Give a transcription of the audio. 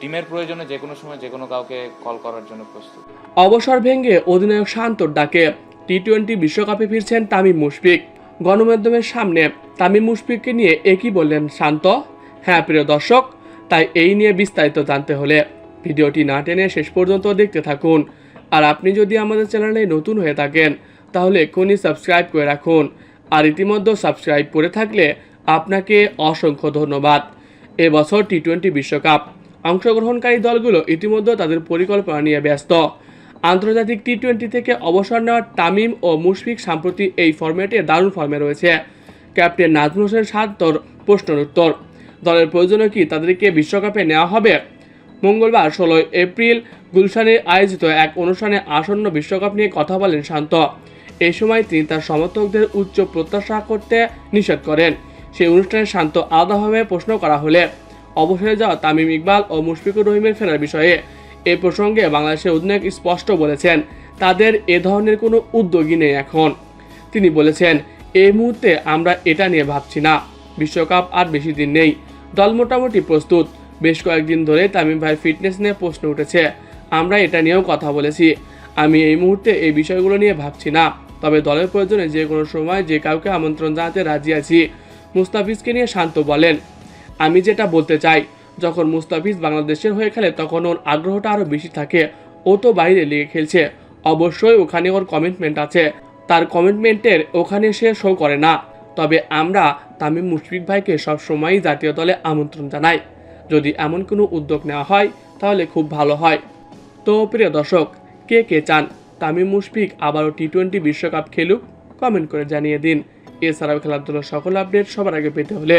টিমের প্রয়োজনে যে কোনো সময় যে কোনো কাউকে কল করার জন্য প্রস্তুত। অবসর ভেঙে অধিনায়ক শান্তর ডাকে টি টোয়েন্টি বিশ্বকাপে ফিরছেন তামিম মুশফিক। গণমাধ্যমের সামনে তামিম মুশফিককে নিয়ে একই বললেন শান্ত? হ্যাঁ প্রিয় দর্শক, তাই এই নিয়ে বিস্তারিত জানতে হলে ভিডিওটি না টেনে শেষ পর্যন্ত দেখতে থাকুন। আর আপনি যদি আমাদের চ্যানেলে নতুন হয়ে থাকেন, তাহলে এক্ষুনি সাবস্ক্রাইব করে রাখুন। আর ইতিমধ্যে সাবস্ক্রাইব করে থাকলে আপনাকে অসংখ্য ধন্যবাদ। এবছর টি টোয়েন্টি বিশ্বকাপ। অংশগ্রহণকারী দলগুলো ইতিমধ্যে তাদের পরিকল্পনা নিয়ে ব্যস্ত। আন্তর্জাতিক টি টোয়েন্টি থেকে অবসর নেওয়া তামিম ও মুশফিক সম্প্রতি এই ফরম্যাটে দারুণ ফর্মে রয়েছে। ক্যাপ্টেন নাজমুল হোসেন সান্তর প্রশ্নের উত্তর দলের প্রয়োজনে কি তাদেরকে বিশ্বকাপে নেওয়া হবে? মঙ্গলবার ষোলোই এপ্রিল গুলশানে আয়োজিত এক অনুষ্ঠানে আসন্ন বিশ্বকাপ নিয়ে কথা বলেন শান্ত। এই সময় তিনি তার সমর্থকদের উচ্চ প্রত্যাশা করতে নিষেধ করেন। সেই অনুষ্ঠানে শান্ত আলাদাভাবে প্রশ্ন করা হলে অবসরে যাওয়া তামিম ইকবাল ও মুশফিকুর রহিমের ফেরার বিষয়ে। এ প্রসঙ্গে বাংলাদেশের অধিনায়ক স্পষ্ট বলেছেন, তাদের এ ধরনের কোনো উদ্যোগই নেই এখন। তিনি বলেছেন এই মুহূর্তে আমরা এটা নিয়ে ভাবছি না। বিশ্বকাপ আর বেশি দিন নেই। দল মোটামুটি প্রস্তুত। বেশ কয়েকদিন ধরে তামিম ভাই ফিটনেস নিয়ে প্রশ্ন উঠেছে। আমরা এটা নিয়েও কথা বলেছি। আমি এই মুহূর্তে এই বিষয়গুলো নিয়ে ভাবছি না। তবে দলের প্রয়োজনে যে কোনো সময় যে কাউকে আমন্ত্রণ জানাতে রাজি আছি। মুস্তাফিজকে নিয়ে শান্ত বলেন আমি যেটা বলতে চাই, যখন মুস্তাফিজ বাংলাদেশের হয়ে খেলে তখন ওর আগ্রহটা আরও বেশি থাকে। ও তো বাইরে লেগে খেলছে। অবশ্যই ওখানে ওর কমিটমেন্ট আছে। তার কমিটমেন্টের ওখানে সে শো করে না। তবে আমরা তামিম মুশফিক ভাইকে সবসময়ই জাতীয় দলে আমন্ত্রণ জানাই। যদি এমন কোনো উদ্যোগ নেওয়া হয়, তাহলে খুব ভালো হয়। তো প্রিয় দর্শক, কে কে চান? তামিম মুশফিক আবারও টি টোয়েন্টি বিশ্বকাপ খেলুক কমেন্ট করে জানিয়ে দিন। এছাড়াও খেলাধুলার সকল আপডেট সবার আগে পেতে হলে